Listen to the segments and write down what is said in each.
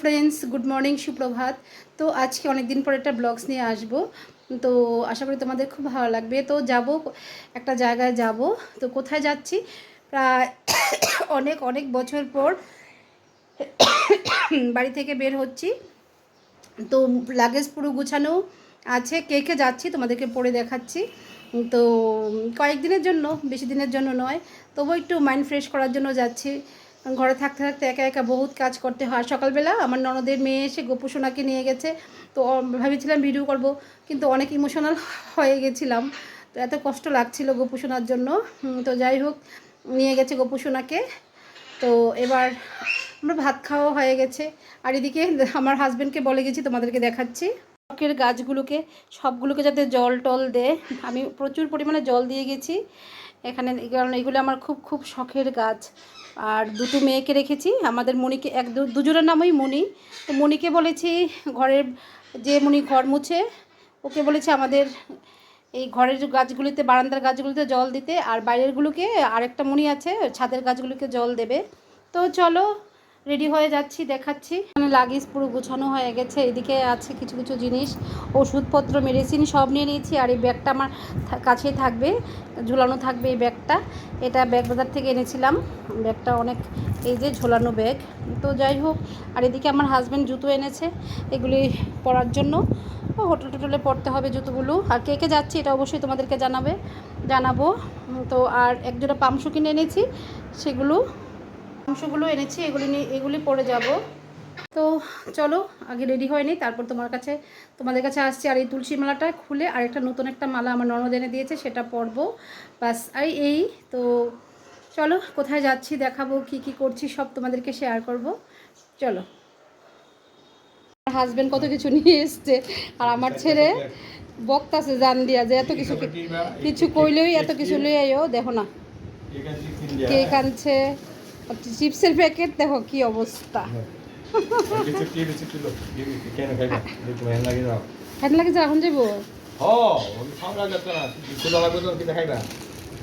Friends good morning সুপ্রভাত। তো আজকে অনেক দিন পর একটা ব্লগস নিয়ে আসব। তো আশা করি তোমাদের খুব ভালো লাগবে। তো যাব, একটা জায়গায় যাব। তো কোথায় যাচ্ছি? প্রায় অনেক অনেক বছর পর বাড়ি থেকে বের হচ্ছি। তো লাগেজ পুরো গুছানো আছে। কে কে যাচ্ছি তোমাদেরকে পরে দেখাচ্ছি। তো কয়েকদিনের জন্য, বেশি দিনের জন্য নয়। তবু একটু মাইন্ড ফ্রেশ করার জন্য যাচ্ছি। ঘরে থাকতে থাকতে একা একা বহুত কাজ করতে হয়। সকালবেলা আমার ননদের মেয়ে এসে গোপুসোনাকে নিয়ে গেছে। তো ভেবেছিলাম ভিডিও করব, কিন্তু অনেক ইমোশনাল হয়ে গেছিলাম। তো এত কষ্ট লাগছিল গোপুসোনার জন্য। তো যাই হোক, নিয়ে গেছে গোপুসোনাকে তো এবার আমরা ভাত খাওয়া হয়ে গেছে। আর এদিকে আমার হাজব্যান্ডকে বলে গেছি, তোমাদেরকে দেখাচ্ছি। শখের গাছগুলোকে, সবগুলোকে যাতে জল টল দেয় আমি প্রচুর পরিমাণে জল দিয়ে গেছি। এখানে কারণ এগুলো আমার খুব খুব শখের গাছ। আর দুটো মেয়েকে রেখেছি, আমাদের মণিকে, এক দুজনের নামই মণি। তো মণিকে বলেছি ঘরের, যে মণি ঘর মুছে, ওকে বলেছি আমাদের এই ঘরের গাছগুলিতে, বারান্দার গাছগুলিতে জল দিতে, আর বাইরেরগুলোকে আরেকটা মণি আছে, ছাদের গাছগুলিকে জল দেবে। তো চলো রেডি হয়ে যাচ্ছি, দেখাচ্ছি। মানে লাগেজ পুরো গোছানো হয়ে গেছে, এদিকে আছে কিছু কিছু জিনিস, ওষুধপত্র মেডিসিন সব নিয়ে নিয়েছি, আর এই ব্যাগটা আমার কাছেই থাকবে, ঝোলানো থাকবে এই ব্যাগটা। এটা ব্যাগ বাজার থেকে এনেছিলাম, ব্যাগটা অনেক, এই যে ঝোলানো ব্যাগ। তো যাই হোক, আর এদিকে আমার হাজব্যান্ড জুতো এনেছে, এগুলি পরার জন্য। হোটেল টোটেলে পড়তে হবে জুতোগুলো। আর কে কে যাচ্ছি এটা অবশ্যই তোমাদেরকে জানাবে, জানাব। তো আর একজোড়া পামশু কিনে এনেছি, সেগুলো অংশগুলো এনেছি এগুলি নিয়ে এগুলি পরে যাব। তো চলো আগে রেডি হয়নি তারপর তোমার কাছে তোমাদের কাছে আসছি। আর এই তুলসী মালাটা খুলে আরেকটা নতুন একটা মালা আমার ননদ এনে দিয়েছে সেটা পরবো। বাস আর এই তো চলো কোথায় যাচ্ছি দেখাবো কি কি করছি সব তোমাদেরকে শেয়ার করব। চলো। হাজবেন্ড কত কিছু নিয়ে এসছে আর আমার ছেলে বক্তাছে জান দিয়া যে এত কিছু কিছু কইলেই এত কিছু লই আইও দেখো না। কেক আনছে চিপসের প্যাকেট দেখো কি অবস্থা লাগে যে এখন যাব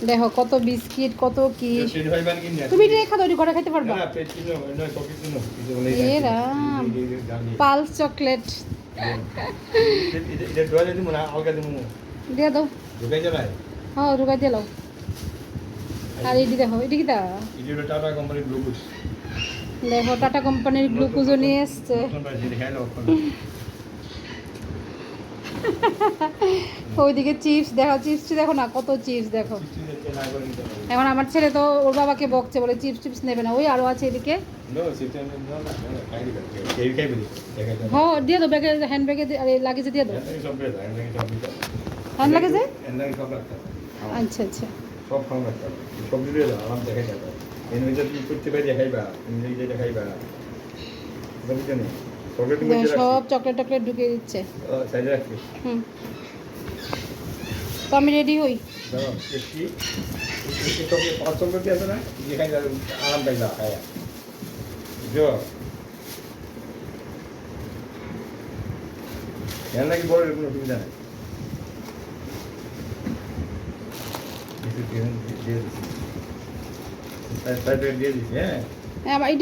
দেখো কত বিস্কিট কত কি তুমি এটা ঘরে খাইতে পারবা। পালস চকলেট দিয়ে দাও হ্যাঁ ঢুকাই দিয়ে লাও আর এটি দেখো এটি কি দা টাটা কোম্পানি গ্লুকোজ দেখো টাটা কোম্পানির গ্লুকোজও নিয়ে এসছে। ওইদিকে চিপস দেখো চিপস দেখো না কত চিপস দেখো। এখন আমার ছেলে তো ওর বাবাকে বকছে বলে চিপস টিপস নেবে না ওই আরও আছে এদিকে। হ্যাঁ দিয়ে দাও ব্যাগে হ্যান্ড ব্যাগে আরে লাগেজে দিয়ে দাও। হ্যান্ড লাগেজে আচ্ছা আচ্ছা। সব খাওয়া রাখতে হবে। সবজি দিয়ে দাও আরাম দেখাই যাবে। এর মধ্যে তুমি করতে পারি দেখাইবা। তুমি যে দেখাইবা। বুঝতে নেই সব চকলেট টকলেট ঢুকিয়ে দিচ্ছে। হুম। তো আমি রেডি হই। দাও একটি একটি চকলেট পাঁচ চকলেট আছে না যেখানে যাবে আরাম পাইবা খায়া বুঝছ এর নাকি বড় কোনো সুবিধা নেই কিছু দিয়ে দিচ্ছি হ্যাঁ পাবে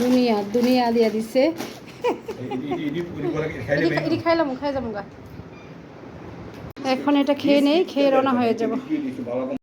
দুনিয়া দুনিয়া দিয়া দিছে। খাইলাম খাই যাব গা। এখন এটা খেয়ে নেই, খেয়ে রওনা হয়ে যাব।